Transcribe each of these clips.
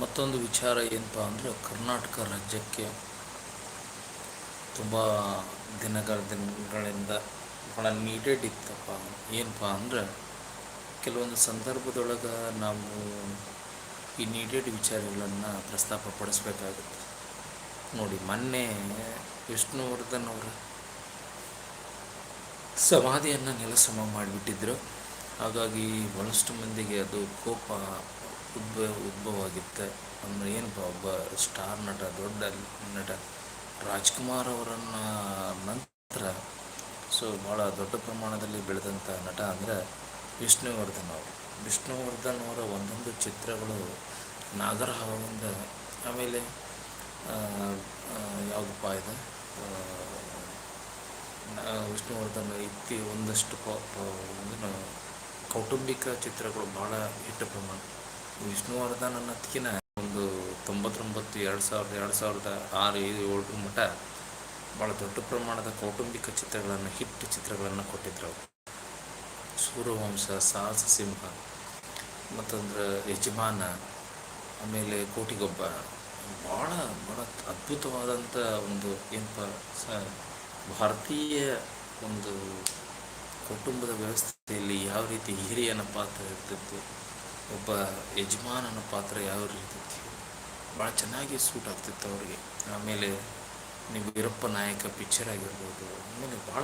ಮತ್ತೊಂದು ವಿಚಾರ ಏನಪ್ಪ ಅಂದರೆ ಕರ್ನಾಟಕ ರಾಜ್ಯಕ್ಕೆ ತುಂಬ ದಿನಗಳ ದಿನಗಳಿಂದ ಭಾಳ ನೀಡೆಡ್ ಇತ್ತಪ್ಪ. ಏನಪ್ಪ ಅಂದ್ರೆ ಕೆಲವೊಂದು ಸಂದರ್ಭದೊಳಗೆ ನಾವು ಈ ನೀಡೆಡ್ ವಿಚಾರಗಳನ್ನು ಪ್ರಸ್ತಾಪ ಪಡಿಸ್ಬೇಕಾಗುತ್ತೆ. ನೋಡಿ, ಮೊನ್ನೆ ವಿಷ್ಣುವರ್ಧನ್ ಅವರ ಸಮಾಧಿಯನ್ನು ನೆಲಸಮ ಮಾಡಿಬಿಟ್ಟಿದ್ರು. ಹಾಗಾಗಿ ಭಾಳಷ್ಟು ಮಂದಿಗೆ ಅದು ಕೋಪ ಉದ್ಭವ ಉದ್ಭವವಾಗಿತ್ತು ಅಂದರೆ ಏನಪ್ಪ ಒಬ್ಬ ಸ್ಟಾರ್ ನಟ ದೊಡ್ಡ ನಟ ರಾಜ್ಕುಮಾರ್ ಅವರನ್ನು ನಂತರ ಸೊ ಭಾಳ ದೊಡ್ಡ ಪ್ರಮಾಣದಲ್ಲಿ ಬೆಳೆದಂಥ ನಟ ಅಂದರೆ ವಿಷ್ಣುವರ್ಧನ್ ಅವರು. ವಿಷ್ಣುವರ್ಧನ್ ಅವರ ಒಂದೊಂದು ಚಿತ್ರಗಳು ನಾಗರಹಾವಿಂದ ಆಮೇಲೆ ಆ, ಆ, ಯಾವುದಪ್ಪ ಇದೆ? ವಿಷ್ಣುವರ್ಧನ್ ಇತ್ತಿ ಒಂದಷ್ಟು ಕೌಟುಂಬಿಕ ಚಿತ್ರಗಳು ಭಾಳ ಇಟ್ಟ ಪ್ರಮಾಣ. ವಿಷ್ಣುವರ್ಧನ್ ಅನ್ನೋದಕ್ಕಿಂತ ಒಂದು ತೊಂಬತ್ತೊಂಬತ್ತು, ಎರಡು ಸಾವಿರದ ಎರಡು ಸಾವಿರದ ಆರು ಐದು ಏಳರ ಭಾಳ ದೊಡ್ಡ ಪ್ರಮಾಣದ ಕೌಟುಂಬಿಕ ಚಿತ್ರಗಳನ್ನು, ಹಿಟ್ ಚಿತ್ರಗಳನ್ನು ಕೊಟ್ಟಿದ್ರು ಅವರು. ಸೂರ್ಯವಂಶ, ಸಾಹಸ ಸಿಂಹ, ಮತ್ತಂದ್ರೆ ಯಜಮಾನ, ಆಮೇಲೆ ಕೋಟಿಗೊಬ್ಬ ಭಾಳ ಭಾಳ ಅದ್ಭುತವಾದಂಥ ಒಂದು ಏನಪ್ಪ ಸ, ಭಾರತೀಯ ಒಂದು ಕುಟುಂಬದ ವ್ಯವಸ್ಥೆಯಲ್ಲಿ ಯಾವ ರೀತಿ ಹಿರಿಯನ ಪಾತ್ರ ಇರ್ತಿತ್ತು ಒಬ್ಬ ಯಜಮಾನನ ಪಾತ್ರ ಯಾವ ರೀತಿ? ಭಾಳ ಚೆನ್ನಾಗಿ ಸೂಟ್ ಆಗ್ತಿತ್ತು ಅವರಿಗೆ. ಆಮೇಲೆ ನೀವು ವೀರಪ್ಪ ನಾಯಕ ಪಿಕ್ಚರ್ ಆಗಿರ್ಬೋದು, ಆಮೇಲೆ ಭಾಳ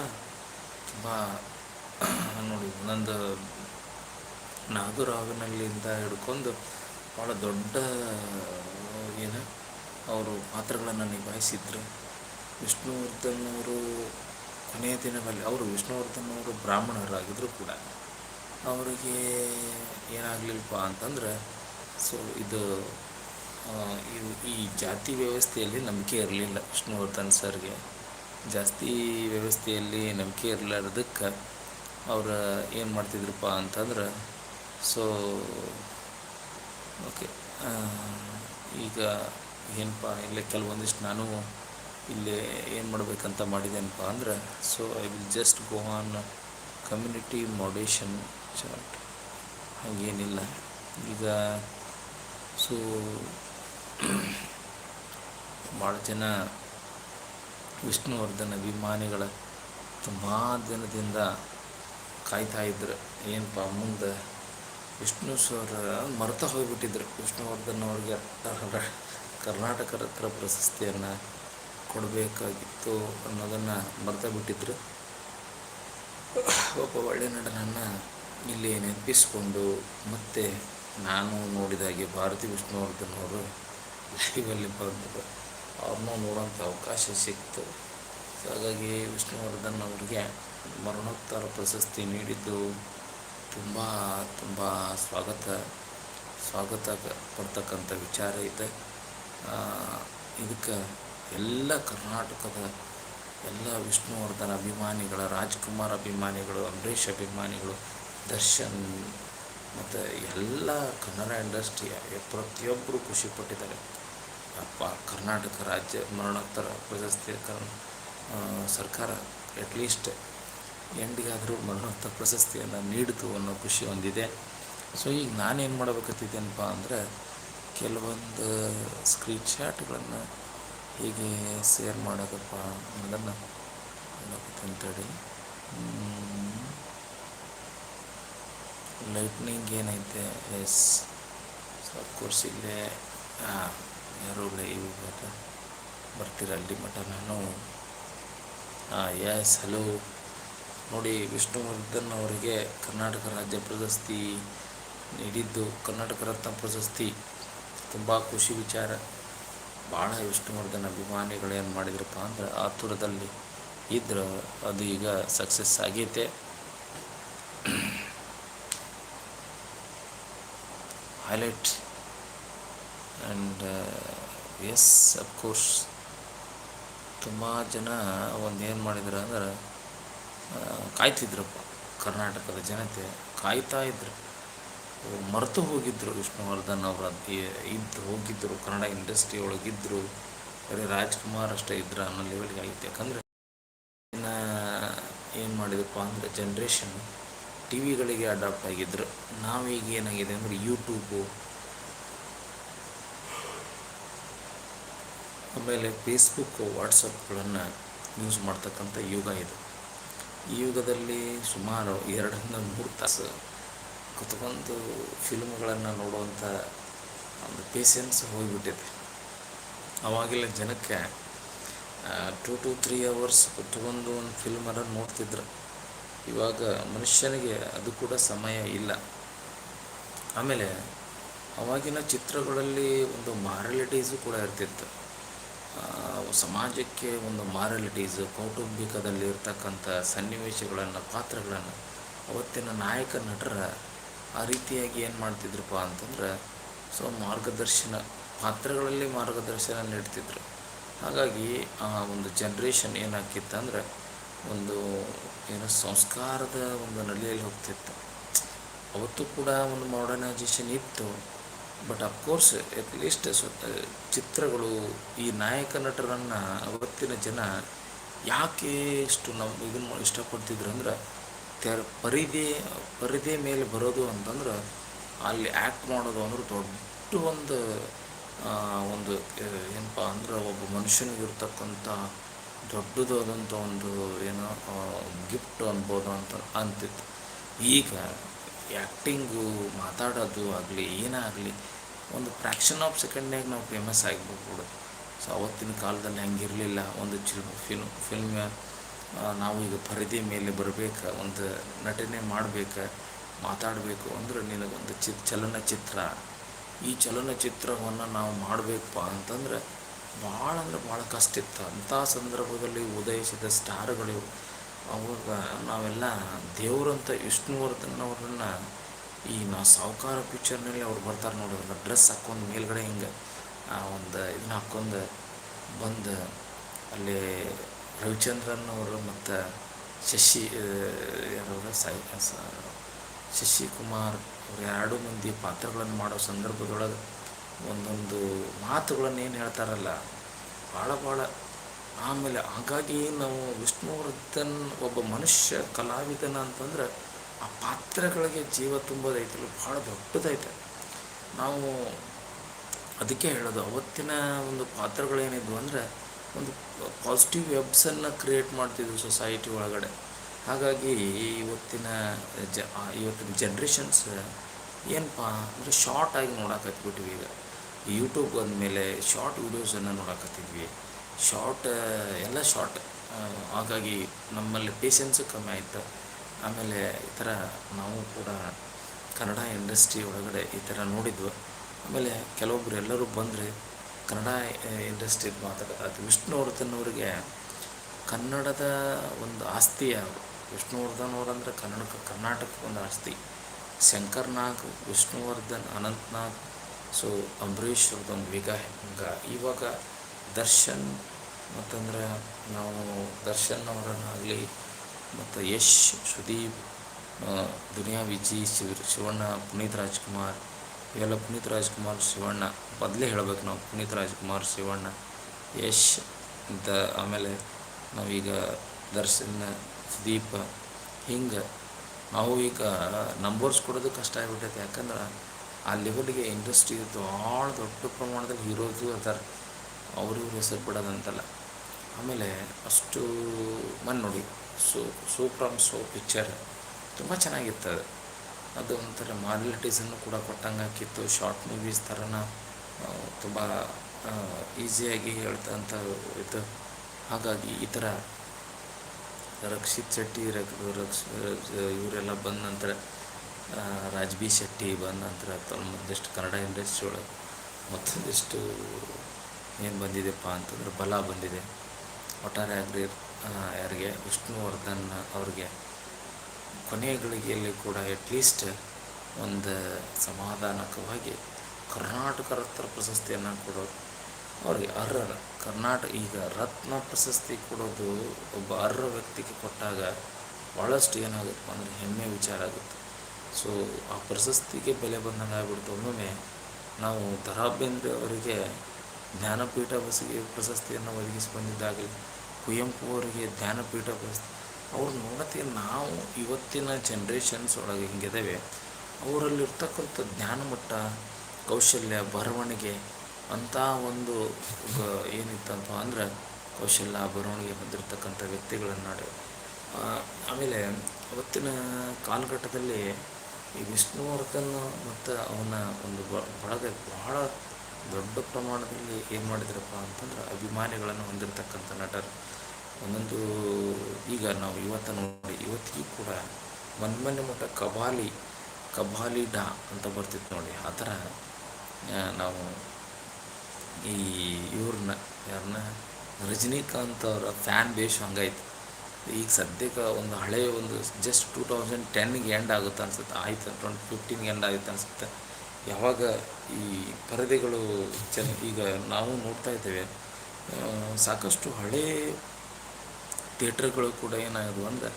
ತುಂಬ, ನೋಡಿ ಒಂದೊಂದು ನಾಗರಾವಿನಲ್ಲಿಂದ ಹಿಡ್ಕೊಂಡು ಭಾಳ ದೊಡ್ಡ, ಏನು, ಅವರು ಪಾತ್ರಗಳನ್ನು ನಿಭಾಯಿಸಿದ್ರು. ವಿಷ್ಣುವರ್ಧನ್ ಅವರು ಕೊನೆಯ ದಿನದಲ್ಲಿ, ಅವರು ವಿಷ್ಣುವರ್ಧನ್ ಅವರು ಬ್ರಾಹ್ಮಣರಾಗಿದ್ದರೂ ಕೂಡ. ಅವರಿಗೆ ಏನಾಗಲಿಲ್ಲಪ್ಪ ಅಂತಂದ್ರೆ, ಸೊ ಇದು ಈ ಜಾತಿ ವ್ಯವಸ್ಥೆಯಲ್ಲಿ ನಂಬಿಕೆ ಇರಲಿಲ್ಲ ವಿಷ್ಣುವರ್ಧನ್ ಸರ್ಗೆ. ಜಾಸ್ತಿ ವ್ಯವಸ್ಥೆಯಲ್ಲಿ ನಂಬಿಕೆ ಇರಲಾರ್ದಕ್ಕೆ ಅವರು ಏನು ಮಾಡ್ತಿದ್ರಪ್ಪ ಅಂತಂದ್ರೆ, ಸೊ, ಓಕೆ ಈಗ ಏನಪ್ಪ ಇಲ್ಲೇ ಕೆಲವೊಂದಿಷ್ಟು ನಾನು ಇಲ್ಲಿ ಏನು ಮಾಡಬೇಕಂತ ಮಾಡಿದ್ದೇನಪ್ಪ ಅಂದ್ರೆ, so, I will just go on community moderation chart ಹಾಗೇನಿಲ್ಲ. ಈಗ ಸೊ ಭಾಳ ಜನ ವಿಷ್ಣುವರ್ಧನ ಅಭಿಮಾನಿಗಳ ತುಂಬ ದಿನದಿಂದ ಕಾಯ್ತಾ ಇದ್ರು. ಏನಪ್ಪ, ಮುಂದೆ ವಿಷ್ಣು ಸರ್ ಮರ್ತ ಹೋಗಿಬಿಟ್ಟಿದ್ರು. ವಿಷ್ಣುವರ್ಧನ್ ಅವ್ರಿಗೆ ಕರ್ನಾಟಕ ರತ್ನ ಪ್ರಶಸ್ತಿಯನ್ನು ಕೊಡಬೇಕಾಗಿತ್ತು ಅನ್ನೋದನ್ನು ಮರ್ತ ಬಿಟ್ಟಿದ್ರು. ಒಬ್ಬ ಒಳ್ಳೆ ನಟನನ್ನು ಇಲ್ಲಿ ನೆನಪಿಸಿಕೊಂಡು ಮತ್ತೆ ನಾನು ನೋಡಿದಾಗೆ ಭಾರತಿ ವಿಷ್ಣುವರ್ಧನ್ ಅವರು ಲೈವಲ್ಲಿ ಬಂದರು. ಅವ್ರನ್ನೂ ನೋಡೋಂಥ ಅವಕಾಶ ಸಿಕ್ತು. ಹಾಗಾಗಿ ವಿಷ್ಣುವರ್ಧನ್ ಅವರಿಗೆ ಮರಣೋತ್ತರ ಪ್ರಶಸ್ತಿ ನೀಡಿದ್ದು ತುಂಬ ತುಂಬ ಸ್ವಾಗತ ಸ್ವಾಗತ ಪಡ್ತಕ್ಕಂಥ ವಿಚಾರ ಇದೆ. ಇದಕ್ಕೆ ಎಲ್ಲ ಕರ್ನಾಟಕದ ಎಲ್ಲ ವಿಷ್ಣುವರ್ಧನ್ ಅಭಿಮಾನಿಗಳ, ರಾಜ್ಕುಮಾರ್ ಅಭಿಮಾನಿಗಳು, ಅಂಬರೀಷ್ ಅಭಿಮಾನಿಗಳು ದರ್ಶನ್ ಮತ್ತು ಎಲ್ಲ ಕನ್ನಡ ಇಂಡಸ್ಟ್ರಿಯ ಪ್ರತಿಯೊಬ್ಬರು ಖುಷಿಪಟ್ಟಿದ್ದಾರೆ ಅಪ್ಪ, ಕರ್ನಾಟಕ ರಾಜ್ಯ ಮರಣೋತ್ತರ ಪ್ರಶಸ್ತಿ ಸರ್ಕಾರ ಅಟ್ಲೀಸ್ಟ್ ಎಂಡಿಗಾದರೂ ಮರಣೋತ್ತರ ಪ್ರಶಸ್ತಿಯನ್ನು ನೀಡಿತು ಅನ್ನೋ ಖುಷಿ ಹೊಂದಿದೆ. ಸೊ ಈಗ ನಾನೇನು ಮಾಡಬೇಕತ್ತಿದ್ದೇನಪ್ಪ ಅಂದರೆ ಕೆಲವೊಂದು ಸ್ಕ್ರೀನ್ ಶಾಟ್ಗಳನ್ನು ಹೀಗೆ ಶೇರ್ ಮಾಡೋದಪ್ಪ ಅನ್ನೋದನ್ನು ಅಂತೇಳಿ ಲೈಟ್ನಿಂಗ್ ಏನೈತೆ ಎಸ್ ಸೊ ಅಫ್ಕೋರ್ಸ್ ಇಲ್ಲೇ ಹಾಂ ಯಾರು ಲೈವ್ ಬರ್ತೀರ ಅಲ್ಲಿ ಮಟ ನಾನು ಹಾಂ ಎಸ್ ಹಲೋ ನೋಡಿ, ವಿಷ್ಣುವರ್ಧನ್ ಅವರಿಗೆ ಕರ್ನಾಟಕ ರಾಜ್ಯ ಪ್ರಶಸ್ತಿ ನೀಡಿದ್ದು. ಕರ್ನಾಟಕ ರತ್ನ ಪ್ರಶಸ್ತಿ. ತುಂಬ ಖುಷಿ ವಿಚಾರ. ಭಾಳ ವಿಷ್ಣುವರ್ಧನ್ ಅಭಿಮಾನಿಗಳು ಏನು ಮಾಡಿದ್ರಪ್ಪ ಅಂದ್ರೆ ಆತುರದಲ್ಲಿ ಇದ್ರೆ. ಅದು ಈಗ ಸಕ್ಸಸ್ ಆಗೈತೆ. ಹೈಲೈಟ್ ಆ್ಯಂಡ್ ಎಸ್ ಅಫ್ಕೋರ್ಸ್ ತುಂಬ ಜನ ಒಂದು ಏನು ಮಾಡಿದ್ರು ಅಂದ್ರೆ ಕಾಯ್ತಿದ್ರಪ್ಪ ಕರ್ನಾಟಕದ ಜನತೆ. ಕಾಯ್ತಾ ಇದ್ರು. ಮರೆತು ಹೋಗಿದ್ದರು ವಿಷ್ಣುವರ್ಧನ್ ಅವರ ಇದ್ದು ಹೋಗಿದ್ದರು ಕನ್ನಡ ಇಂಡಸ್ಟ್ರಿ ಒಳಗಿದ್ದರು ಬರೀ ರಾಜ್ಕುಮಾರ್ ಅಷ್ಟೇ ಇದ್ರು ಅನ್ನೋ ಲೆವೆಲ್ಗೆ ಆಗಿತ್ತು ಯಾಕಂದರೆ ಏನು ಮಾಡಿದಪ್ಪ ಅಂದರೆ ಜನ್ರೇಷನ್ ಟಿ ವಿಗಳಿಗೆ ಅಡಾಪ್ಟ್ ಆಗಿದ್ರು. ನಾವೀಗ ಏನಾಗಿದೆ ಅಂದರೆ ಯೂಟ್ಯೂಬು ಆಮೇಲೆ ಫೇಸ್ಬುಕ್ಕು ವಾಟ್ಸಪ್ಗಳನ್ನು ಯೂಸ್ ಮಾಡ್ತಕ್ಕಂಥ ಯುಗ ಇದು. ಈ ಯುಗದಲ್ಲಿ ಸುಮಾರು ಎರಡರಿಂದ ಮೂರು ತಾಸು ಕುತ್ಕೊಂಡು ಫಿಲ್ಮ್ಗಳನ್ನು ನೋಡುವಂಥ ಒಂದು ಪೇಷನ್ಸ್ ಹೋಗಿಬಿಟ್ಟಿದೆ. ಅವಾಗೆಲ್ಲ ಜನಕ್ಕೆ ಟೂ ಟು ತ್ರೀ ಅವರ್ಸ್ ಕುತ್ಕೊಂಡು ಒಂದು ಫಿಲ್ಮನ್ನು ನೋಡ್ತಿದ್ರು. ಇವಾಗ ಮನುಷ್ಯನಿಗೆ ಅದು ಕೂಡ ಸಮಯ ಇಲ್ಲ. ಆಮೇಲೆ ಅವಾಗಿನ ಚಿತ್ರಗಳಲ್ಲಿ ಒಂದು ಮಾರಲಿಟೀಸು ಕೂಡ ಇರ್ತಿತ್ತು. ಸಮಾಜಕ್ಕೆ ಒಂದು ಮಾರಲಿಟೀಸು, ಕೌಟುಂಬಿಕದಲ್ಲಿ ಇರ್ತಕ್ಕಂಥ ಸನ್ನಿವೇಶಗಳನ್ನು, ಪಾತ್ರಗಳನ್ನು ಅವತ್ತಿನ ನಾಯಕ, ನಟರ ಆ ರೀತಿಯಾಗಿ ಏನು ಮಾಡ್ತಿದ್ರಪ್ಪ ಅಂತಂದ್ರೆ, ಸೊ ಮಾರ್ಗದರ್ಶನ, ಪಾತ್ರಗಳಲ್ಲಿ ಮಾರ್ಗದರ್ಶನ ನೀಡ್ತಿದ್ರು. ಹಾಗಾಗಿ ಆ ಒಂದು ಜನ್ರೇಷನ್ ಏನಾಕಿತ್ತಂದರೆ ಒಂದು ಏನು ಸಂಸ್ಕಾರದ ಒಂದು ನಲಿಯಲ್ಲಿ ಹೋಗ್ತಿತ್ತು. ಅವತ್ತು ಕೂಡ ಒಂದು ಮಾಡರ್ನೈಜೇಷನ್ ಇತ್ತು. ಬಟ್ ಅಫ್ಕೋರ್ಸ್ ಅಟ್ಲೀಸ್ಟ್ ಚಿತ್ರಗಳು, ಈ ನಾಯಕ ನಟರನ್ನು ಅವತ್ತಿನ ಜನ ಯಾಕೆ ಇಷ್ಟು ನಾವು ಇದನ್ನು ಇಷ್ಟಪಡ್ತಿದ್ರು ಅಂದ್ರೆ, ತೆರ ಪರಿದೆ ಪರಿದೆ ಮೇಲೆ ಬರೋದು ಅಂತಂದ್ರೆ, ಅಲ್ಲಿ ಆ್ಯಕ್ಟ್ ಮಾಡೋದು ಅಂದ್ರೆ ದೊಡ್ಡ ಒಂದು ಒಂದು ಏನಪ್ಪ ಅಂದ್ರೆ ಒಬ್ಬ ಮನುಷ್ಯನಿಗೆ ಇರ್ತಕ್ಕಂಥ ದೊಡ್ಡದಾದಂಥ ಒಂದು ಏನೋ ಗಿಫ್ಟ್ ಅನ್ಬೋದು ಅಂತ ಅಂತಿತ್ತು. ಈಗ ಆ್ಯಕ್ಟಿಂಗು ಮಾತಾಡೋದು ಆಗಲಿ, ಏನೇ ಆಗಲಿ, ಒಂದು ಫ್ರ್ಯಾಕ್ಷನ್ ಆಫ್ ಸೆಕೆಂಡ್ನಾಗ ನಾವು ಫೇಮಸ್ ಆಗಿಬಿಡ್ಬೋದು ಸೊ ಅವತ್ತಿನ ಕಾಲದಲ್ಲಿ ಹಂಗಿರಲಿಲ್ಲ. ಒಂದು ಚಿಲ್ ಫಿಲ್ಮ್ ಫಿಲ್ಮ್ ನಾವು ಈಗ ಪರಿಧಿ ಮೇಲೆ ಬರಬೇಕು, ಒಂದು ನಟನೆ ಮಾಡಬೇಕು, ಮಾತಾಡಬೇಕು ಅಂದ್ರೆ ನಿನಗೊಂದು ಚಿ ಚಲನಚಿತ್ರ. ಈ ಚಲನಚಿತ್ರವನ್ನು ನಾವು ಮಾಡಬೇಕಪ್ಪ ಅಂತಂದ್ರೆ ಭಾಳ ಅಂದರೆ ಭಾಳ ಕಷ್ಟ ಇತ್ತು. ಅಂಥ ಸಂದರ್ಭದಲ್ಲಿ ಉದಯಿಸಿದ ಸ್ಟಾರ್ಗಳು ಅವಾಗ ನಾವೆಲ್ಲ ದೇವರಂತ ವಿಷ್ಣುವರ್ಧನ್ ಅವರನ್ನು ಈ ನಾ ಸಾವುಕಾರ ಪಿಕ್ಚರ್ನಲ್ಲಿ ಅವ್ರು ಬರ್ತಾರೆ ನೋಡೋದು ಡ್ರೆಸ್ ಹಾಕ್ಕೊಂಡು ಮೇಲ್ಗಡೆ ಹಿಂಗೆ, ಆ ಒಂದು ಇದನ್ನ ಹಾಕ್ಕೊಂಡು ಬಂದು ಅಲ್ಲಿ ರವಿಚಂದ್ರನ್ ಅವರು ಮತ್ತು ಶಶಿ ಯಾರವ್ರು ಸಾಯಿ ಶಶಿಕುಮಾರ್ ಅವ್ರು ಎರಡು ಮಂದಿ ಪಾತ್ರಗಳನ್ನು ಮಾಡೋ ಸಂದರ್ಭದೊಳಗೆ ಒಂದೊಂದು ಮಾತುಗಳನ್ನು ಏನು ಹೇಳ್ತಾರಲ್ಲ ಭಾಳ ಭಾಳ ಆಮೇಲೆ ಹಾಗಾಗಿ ನಾವು ವಿಷ್ಣುವರ್ಧನ್ ಒಬ್ಬ ಮನುಷ್ಯ ಕಲಾವಿದನ ಅಂತಂದ್ರೆ ಆ ಪಾತ್ರಗಳಿಗೆ ಜೀವ ತುಂಬೋದೈತಲ್ಲ ಭಾಳ ದೊಡ್ಡದೈತೆ. ನಾವು ಅದಕ್ಕೆ ಹೇಳೋದು, ಅವತ್ತಿನ ಒಂದು ಪಾತ್ರಗಳೇನಿದ್ವು ಅಂದರೆ ಒಂದು ಪಾಸಿಟಿವ್ ವೆಬ್ಸನ್ನು ಕ್ರಿಯೇಟ್ ಮಾಡ್ತಿದ್ವಿ ಸೊಸೈಟಿ ಒಳಗಡೆ. ಹಾಗಾಗಿ ಇವತ್ತಿನ ಜ ಇವತ್ತಿನ ಜನ್ರೇಷನ್ಸ್ ಏನಪ್ಪ ಅಂದರೆ ಶಾರ್ಟ್ ಆಗಿ ನೋಡಕತ್ಬಿಟ್ವಿ ಈಗ. ಯೂಟ್ಯೂಬ್ ಅಂದಮೇಲೆ ಶಾರ್ಟ್ ವೀಡಿಯೋಸನ್ನು ನೋಡಕತ್ತಿದ್ವಿ. ಶಾರ್ಟ್ ಎಲ್ಲ ಶಾರ್ಟ್ ಹಾಗಾಗಿ ನಮ್ಮಲ್ಲಿ ಪೇಷನ್ಸು ಕಮ್ಮಿ ಆಯಿತು. ಆಮೇಲೆ ಈ ಥರ ನಾವು ಕೂಡ ಕನ್ನಡ ಇಂಡಸ್ಟ್ರಿ ಒಳಗಡೆ ಈ ಥರ ನೋಡಿದ್ವು. ಆಮೇಲೆ ಕೆಲವೊಬ್ರು ಎಲ್ಲರೂ ಬಂದರೆ ಕನ್ನಡ ಇಂಡಸ್ಟ್ರಿ ಮಾತಾಡೋದು ವಿಷ್ಣುವರ್ಧನ್ ಅವರಿಗೆ ಕನ್ನಡದ ಒಂದು ಆಸ್ತಿ ವಿಷ್ಣುವರ್ಧನ್ ಅವರಂದ್ರೆ ಕನ್ನಡಕ್ಕೆ ಕರ್ನಾಟಕಕ್ಕೆ ಒಂದು ಆಸ್ತಿ. ಶಂಕರ್ ನಾಗ್ ವಿಷ್ಣುವರ್ಧನ್ ಅನಂತ್ ನಾಗ್ ಸೊ ಅಂಬರೀಷ್ ಅವ್ರದ್ದೊಂದು ವಿಗ ಹಂಗ ಇವಾಗ ದರ್ಶನ್ ಮತ್ತಂದ್ರೆ ನಾವು ದರ್ಶನ್ ಅವರನ್ನಾಗಲಿ ಮತ್ತು ಯಶ್, ಸುದೀಪ್ ದುನಿಯಾ ವಿಜಿ, ಶಿವ, ಶಿವಣ್ಣ, ಪುನೀತ್ ರಾಜ್ಕುಮಾರ್, ಇವೆಲ್ಲ ಪುನೀತ್ ರಾಜ್ಕುಮಾರ್, ಶಿವಣ್ಣ, ಮೊದಲೇ ಹೇಳಬೇಕು ನಾವು, ಪುನೀತ್ ರಾಜ್ಕುಮಾರ್, ಶಿವಣ್ಣ, ಯಶ್ ಅಂತ ಆಮೇಲೆ ನಾವೀಗ ದರ್ಶನ್, ಸುದೀಪ್, ಹಿಂಗೆ, ನಾವು ಈಗ ನಂಬರ್ಸ್ ಕೊಡೋದು ಕಷ್ಟ ಆಗಿಬಿಟ್ಟೈತೆ ಯಾಕಂದ್ರೆ ಆ ಲೆವೆಲ್ಗೆ ಇಂಡಸ್ಟ್ರಿ ಭಾಳ ದೊಡ್ಡ ಪ್ರಮಾಣದಲ್ಲಿ ಹೀರೋಸು ಅದಾರ ಅವ್ರ ಹೆಸರು ಬಿಡೋದಂತಲ್ಲ. ಆಮೇಲೆ ಅಷ್ಟು ಮನ್ ನೋಡಿ, so so from so picture ತುಂಬ ಚೆನ್ನಾಗಿತ್ತು ಅದು. ಅದು ಒಂಥರ ಮಾರ್ಲಿಟೀಸನ್ನು ಕೂಡ ಕೊಟ್ಟಂಗೆ ಹಾಕಿತ್ತು. ಶಾರ್ಟ್ ಮೂವೀಸ್ ಥರನ ತುಂಬ ಈಸಿಯಾಗಿ ಹೇಳ್ತಂಥ ಇದು. ಹಾಗಾಗಿ ಈ ಥರ ರಕ್ಷಿತ್ ಶೆಟ್ಟಿ, ರಕ್ ರಕ್ಷ, ಇವರೆಲ್ಲ ಬಂದ ನಂತರ ರಾಜ್ ಬಿ ಶೆಟ್ಟಿ ಬಂದ ನಂತರ ಒಂದಿಷ್ಟು ಕನ್ನಡ ಇಂಡಸ್ಟ್ರಿ ಒಳಗೆ ಮತ್ತೊಂದಿಷ್ಟು ಏನು ಬಂದಿದೆಪ್ಪ ಅಂತಂದ್ರೆ ಬಲ ಬಂದಿದೆ. ಒಟ್ಟಾರೆ ಆಗಲಿ ಯಾರಿಗೆ ವಿಷ್ಣುವರ್ಧನ್ ಅವ್ರಿಗೆ ಕೊನೆಯ ಗಳಿಗೆಯಲ್ಲಿ ಕೂಡ ಅಟ್ಲೀಸ್ಟ್ ಒಂದು ಸಮಾಧಾನಕವಾಗಿ ಕರ್ನಾಟಕ ರತ್ನ ಪ್ರಶಸ್ತಿಯನ್ನು ಕೊಡೋದು. ಅವ್ರಿಗೆ ಅರ್ಹರ ಕರ್ನಾಟಕ ಈಗ ರತ್ನ ಪ್ರಶಸ್ತಿ ಕೊಡೋದು ಒಬ್ಬ ಅರ್ಹ ವ್ಯಕ್ತಿಗೆ ಕೊಟ್ಟಾಗ ಭಾಳಷ್ಟು ಏನಾಗುತ್ತೆ ಅಂದರೆ ಹೆಮ್ಮೆ ವಿಚಾರ ಆಗುತ್ತೆ. ಸೊ ಆ ಪ್ರಶಸ್ತಿಗೆ ಬೆಲೆ ಬಂದಂಗೆ ಆಗ್ಬಿಡ್ತು ಒಮ್ಮೊಮ್ಮೆ ನಾವು ಬೇಂದ್ರೆ ಅವರಿಗೆ ಜ್ಞಾನಪೀಠ ಬಸಿಗೆ ಪ್ರಶಸ್ತಿಯನ್ನು ಒದಗಿಸಿ ಬಂದಿದ್ದಾಗಲಿ, ಕುವೆಂಪು ಅವರಿಗೆ ಜ್ಞಾನಪೀಠ ಪ್ರಶಸ್ತಿ, ಅವ್ರು ನೋಡತ್ತೆ ನಾವು ಇವತ್ತಿನ ಜನ್ರೇಷನ್ಸ್ ಒಳಗೆ ಹಿಂಗಿದ್ದೇವೆ ಅವರಲ್ಲಿರ್ತಕ್ಕಂಥ ಜ್ಞಾನಮಟ್ಟ, ಕೌಶಲ್ಯ, ಬರವಣಿಗೆ ಅಂಥ ಒಂದು ಏನಿತ್ತಪ್ಪ ಅಂದರೆ ಕೌಶಲ್ಯ, ಬರವಣಿಗೆ ಹೊಂದಿರತಕ್ಕಂಥ ವ್ಯಕ್ತಿಗಳನ್ನು ಆಮೇಲೆ ಅವತ್ತಿನ ಕಾಲಘಟ್ಟದಲ್ಲಿ ಈ ವಿಷ್ಣುವರ್ಧನ್ ಮತ್ತು ಅವನ ಒಂದು ಬಳಗ, ಬಹಳ ದೊಡ್ಡ ಪ್ರಮಾಣದಲ್ಲಿ ಏನು ಮಾಡಿದ್ರಪ್ಪ ಅಂತಂದ್ರೆ ಅಭಿಮಾನಿಗಳನ್ನು ಹೊಂದಿರತಕ್ಕಂಥ ನಟರು. ಒಂದೊಂದು ಈಗ ನಾವು ಇವತ್ತು ನೋಡಿ, ಇವತ್ತಿಗೂ ಕೂಡ ಮನ್ಮನೆ ಮಠ ಕಬಾಲಿ ಕಬಾಲಿ ಡಾ ಅಂತ ಬರ್ತಿತ್ತು ನೋಡಿ. ಆ ಥರ ನಾವು ಈ ಇವ್ರನ್ನ, ಯಾರನ್ನ, ರಜನಿಕಾಂತ್ ಅವರ ಫ್ಯಾನ್ ಬೇಸ್ ಹಂಗಾಯ್ತು. ಈಗ ಸದ್ಯಕ್ಕೆ ಒಂದು ಹಳೆಯ ಒಂದು ಜಸ್ಟ್ ಟೂ ತೌಸಂಡ್ ಟೆನ್ಗೆ ಎಂಡ್ ಆಗುತ್ತೆ ಅನ್ಸುತ್ತೆ. ಆಯ್ತು ಟ್ವೆಂಟಿ ಫಿಫ್ಟೀನ್ಗೆ ಎಂಡ್ ಆಗುತ್ತೆ ಅನ್ಸುತ್ತೆ. ಯಾವಾಗ ಈ ಪರದೆಗಳು ಚೆನ್ನ ಈಗ ನಾವು ನೋಡ್ತಾ ಇದ್ದೇವೆ ಸಾಕಷ್ಟು ಹಳೇ ಥಿಯೇಟ್ರ್ಗಳು ಕೂಡ ಏನಾಗಿದ್ವು ಅಂದ್ರೆ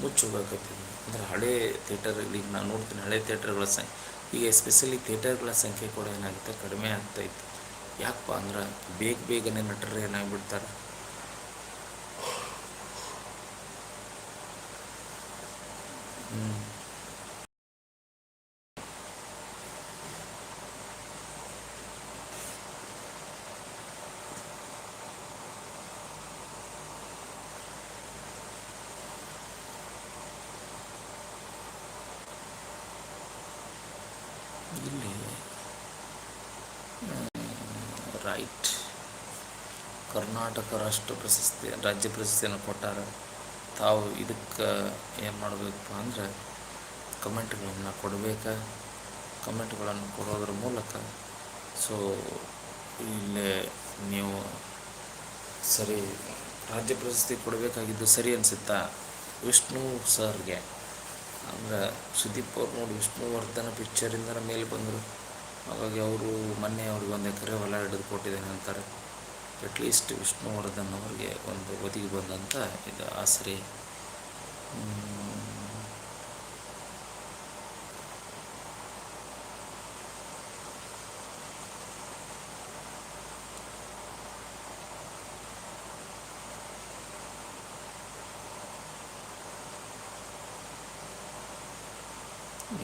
ಮುಚ್ಚಿ ಅಂದರೆ ಅಂದ್ರೆ ಹಳೇ ಥಿಯೇಟರ್, ಈಗ ನಾನು ನೋಡ್ತೀನಿ ಹಳೆ ಥಿಯೇಟರ್ಗಳ ಸಂಖ್ಯೆ ಈಗ ಎಸ್ಪೆಷಲಿ ಥಿಯೇಟರ್ಗಳ ಸಂಖ್ಯೆ ಕೂಡ ಏನಾಗುತ್ತೆ ಕಡಿಮೆ ಆಗ್ತಾ ಇತ್ತು. ಯಾಕಪ್ಪ ಅಂದ್ರೆ ಬೇಗ ಬೇಗನೆ ನಟರು ಏನಾಗ್ಬಿಡ್ತಾರೆ. ಇಲ್ಲಿ ರೈಟ್ ಕರ್ನಾಟಕ ರಾಷ್ಟ್ರ ಪ್ರಶಸ್ತಿ ರಾಜ್ಯ ಪ್ರಶಸ್ತಿಯನ್ನು ಕೊಟ್ಟಾರ. ತಾವು ಇದಕ್ಕೆ ಏನು ಮಾಡಬೇಕಪ್ಪ ಅಂದರೆ ಕಮೆಂಟ್ಗಳನ್ನು ಕೊಡಬೇಕಾ. ಕಮೆಂಟ್ಗಳನ್ನು ಕೊಡೋದ್ರ ಮೂಲಕ. ಸೊ ಇಲ್ಲೇ ನೀವು ಸರಿ, ರಾಜ್ಯ ಪ್ರಶಸ್ತಿ ಕೊಡಬೇಕಾಗಿದ್ದು ಸರಿ ಅನಿಸುತ್ತಾ? ವಿಷ್ಣು ಸರ್ಗೆ. ಅಂದ್ರೆ ಸುದೀಪ್ ಅವ್ರು ನೋಡಿ ವಿಷ್ಣುವರ್ಧನ ಪಿಕ್ಚರಿಂದ ಮೇಲೆ ಬಂದರು. ಹಾಗಾಗಿ ಅವರು ಮೊನ್ನೆ ಅವ್ರಿಗೆ ಒಂದು ಎಕರೆ ಹೊಲ ಹಿಡಿದು ಕೊಟ್ಟಿದ್ದೇನೆ ಅಂತಾರೆ. ಅಟ್ಲೀಸ್ಟ್ ವಿಷ್ಣುವರ್ಧನ್ ಅವರಿಗೆ ಒಂದು ಒದಗಿ ಬಂದಂಥ ಇದು ಆಸರೆ.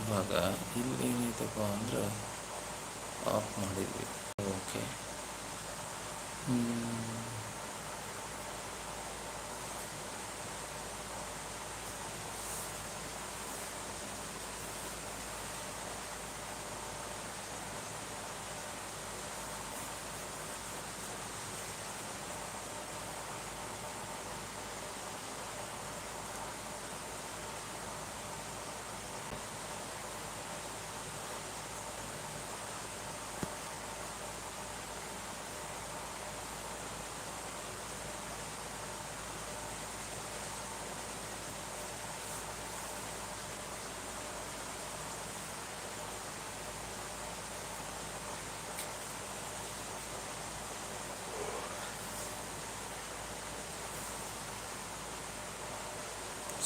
ಇವಾಗ ಇಲ್ಲಿ ಏನೈತಪ್ಪ ಅಂದ್ರೆ ಆಫ್ ಮಾಡಿದ್ವಿ ಓಕೆ Mm.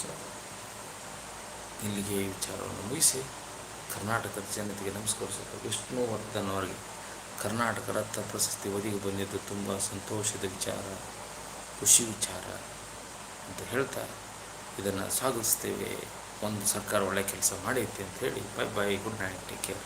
ಸೊ ಇಲ್ಲಿಗೆ ವಿಚಾರವನ್ನು ಮುಗಿಸಿ ಕರ್ನಾಟಕದ ಜನತೆಗೆ ನಮಸ್ಕರಿಸುತ್ತಾ ವಿಷ್ಣುವರ್ಧನ್ ಅವರಿಗೆ ಕರ್ನಾಟಕ ರತ್ನ ಪ್ರಶಸ್ತಿ ಒದಗಿ ಬಂದಿದ್ದು ತುಂಬ ಸಂತೋಷದ ವಿಚಾರ, ಖುಷಿ ವಿಚಾರ ಅಂತ ಹೇಳ್ತಾ ಇದನ್ನು ಸ್ವಾಗತಿಸ್ತೇವೆ ಒಂದು ಸರ್ಕಾರ ಒಳ್ಳೆಯ ಕೆಲಸ ಮಾಡೈತೆ ಅಂತ ಹೇಳಿ bye bye good night take care